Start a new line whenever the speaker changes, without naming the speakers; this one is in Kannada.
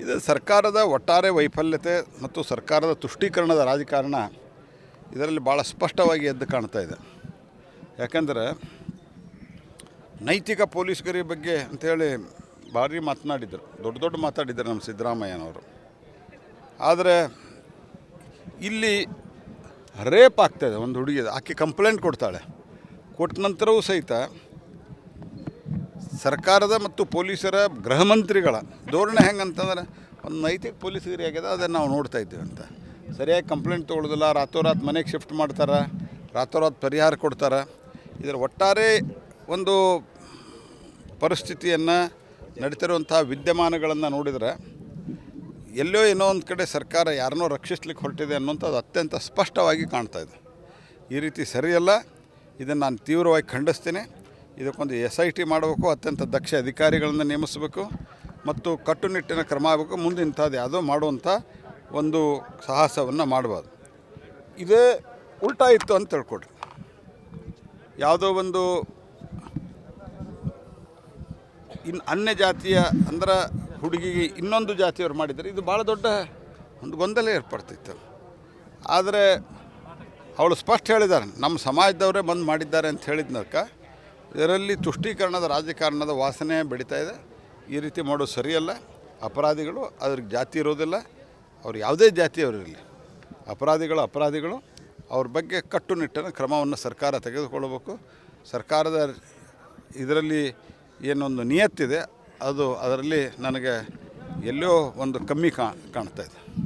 ಇದು ಸರ್ಕಾರದ ಒಟ್ಟಾರೆ ವೈಫಲ್ಯತೆ ಮತ್ತು ಸರ್ಕಾರದ ತುಷ್ಟೀಕರಣದ ರಾಜಕಾರಣ ಇದರಲ್ಲಿ ಭಾಳ ಸ್ಪಷ್ಟವಾಗಿ ಎದ್ದು ಕಾಣ್ತಾ ಇದೆ. ಯಾಕಂದರೆ ನೈತಿಕ ಪೊಲೀಸ್ಗರಿ ಬಗ್ಗೆ ಅಂಥೇಳಿ ಭಾರಿ ಮಾತನಾಡಿದರು. ದೊಡ್ಡ ದೊಡ್ಡ ಮಾತಾಡಿದ್ದಾರೆ ನಮ್ಮ ಸಿದ್ದರಾಮಯ್ಯನವರು. ಆದರೆ ಇಲ್ಲಿ ರೇಪ್ ಆಗ್ತಾಯಿದೆ ಒಂದು ಹುಡುಗಿ ಆಕೆ ಕಂಪ್ಲೇಂಟ್ ಕೊಡ್ತಾಳೆ. ಕೊಟ್ಟ ನಂತರವೂ ಸಹಿತ ಸರ್ಕಾರದ ಮತ್ತು ಪೊಲೀಸರ ಗೃಹ ಮಂತ್ರಿಗಳ ಧೋರಣೆ ಹೆಂಗಂತಂದ್ರೆ ಒಂದು ನೈತಿಕ ಪೊಲೀಸ್ ಆಗ್ಯದ ಅದನ್ನು ನಾವು ನೋಡ್ತಾ ಇದ್ದೀವಿ ಅಂತ. ಸರಿಯಾಗಿ ಕಂಪ್ಲೇಂಟ್ ತೊಗೊಳ್ಳೋದಿಲ್ಲ ರಾತೋರಾತ್ ಮನೆಗೆ ಶಿಫ್ಟ್ ಮಾಡ್ತಾರೆ, ರಾತೋರಾತ್ ಪರಿಹಾರ ಕೊಡ್ತಾರೆ. ಇದರ ಒಟ್ಟಾರೆ ಒಂದು ಪರಿಸ್ಥಿತಿಯನ್ನು ನಡೀತಿರುವಂಥ ವಿದ್ಯಮಾನಗಳನ್ನು ನೋಡಿದರೆ ಎಲ್ಲೋ ಏನೋ ಒಂದು ಕಡೆ ಸರ್ಕಾರ ಯಾರನ್ನೋ ರಕ್ಷಿಸ್ಲಿಕ್ಕೆ ಹೊರಟಿದೆ ಅನ್ನೋಂಥದ್ದು ಅತ್ಯಂತ ಸ್ಪಷ್ಟವಾಗಿ ಕಾಣ್ತಾ ಇದೆ. ಈ ರೀತಿ ಸರಿಯಲ್ಲ, ಇದನ್ನು ನಾನು ತೀವ್ರವಾಗಿ ಖಂಡಿಸ್ತೀನಿ. ಇದಕ್ಕೊಂದು ಎಸ್ ಐ ಟಿ ಮಾಡಬೇಕು, ಅತ್ಯಂತ ದಕ್ಷ ಅಧಿಕಾರಿಗಳನ್ನು ನೇಮಿಸಬೇಕು ಮತ್ತು ಕಟ್ಟುನಿಟ್ಟಿನ ಕ್ರಮ ಆಗಬೇಕು ಮುಂದೆ ಇಂಥದ್ದು ಯಾವುದೋ ಮಾಡುವಂಥ ಒಂದು ಸಾಹಸವನ್ನು ಮಾಡಬಾರ್ದು ಇದೇ ಉಲ್ಟಾ ಇತ್ತು ಅಂತ ತಿಳ್ಕೊಡ್ರಿ ಯಾವುದೋ ಒಂದು ಇನ್ನು ಅನ್ಯ ಜಾತಿಯ ಅಂದ್ರೆ ಹುಡುಗಿಗೆ ಇನ್ನೊಂದು ಜಾತಿಯವ್ರು ಮಾಡಿದರೆ ಇದು ಭಾಳ ದೊಡ್ಡ ಒಂದು ಗೊಂದಲ ಏರ್ಪಡ್ತಿತ್ತು. ಆದರೆ ಅವಳು ಸ್ಪಷ್ಟ ಹೇಳಿದ್ದಾರೆ ನಮ್ಮ ಸಮಾಜದವರೇ ಬಂದು ಮಾಡಿದ್ದಾರೆ ಅಂತ ಹೇಳಿದ್ನಕ್ಕ ಇದರಲ್ಲಿ ತುಷ್ಟೀಕರಣದ ರಾಜಕಾರಣದ ವಾಸನೆ ಬೆಳೀತಾ ಇದೆ. ಈ ರೀತಿ ಮಾಡೋದು ಸರಿಯಲ್ಲ. ಅಪರಾಧಿಗಳು ಅದ್ರಿಗೆ ಜಾತಿ ಇರೋದಿಲ್ಲ. ಅವ್ರು ಯಾವುದೇ ಜಾತಿಯವರಿರಲಿ ಅಪರಾಧಿಗಳು ಅಪರಾಧಿಗಳು. ಅವ್ರ ಬಗ್ಗೆ ಕಟ್ಟುನಿಟ್ಟಿನ ಕ್ರಮವನ್ನು ಸರ್ಕಾರ ತೆಗೆದುಕೊಳ್ಳಬೇಕು. ಸರ್ಕಾರದ ಇದರಲ್ಲಿ ಏನೊಂದು ನಿಯತ್ತಿದೆ, ಅದು ಅದರಲ್ಲಿ ನನಗೆ ಎಲ್ಲೋ ಒಂದು ಕಮ್ಮಿ ಕಾಣ್ತಾ ಇದೆ.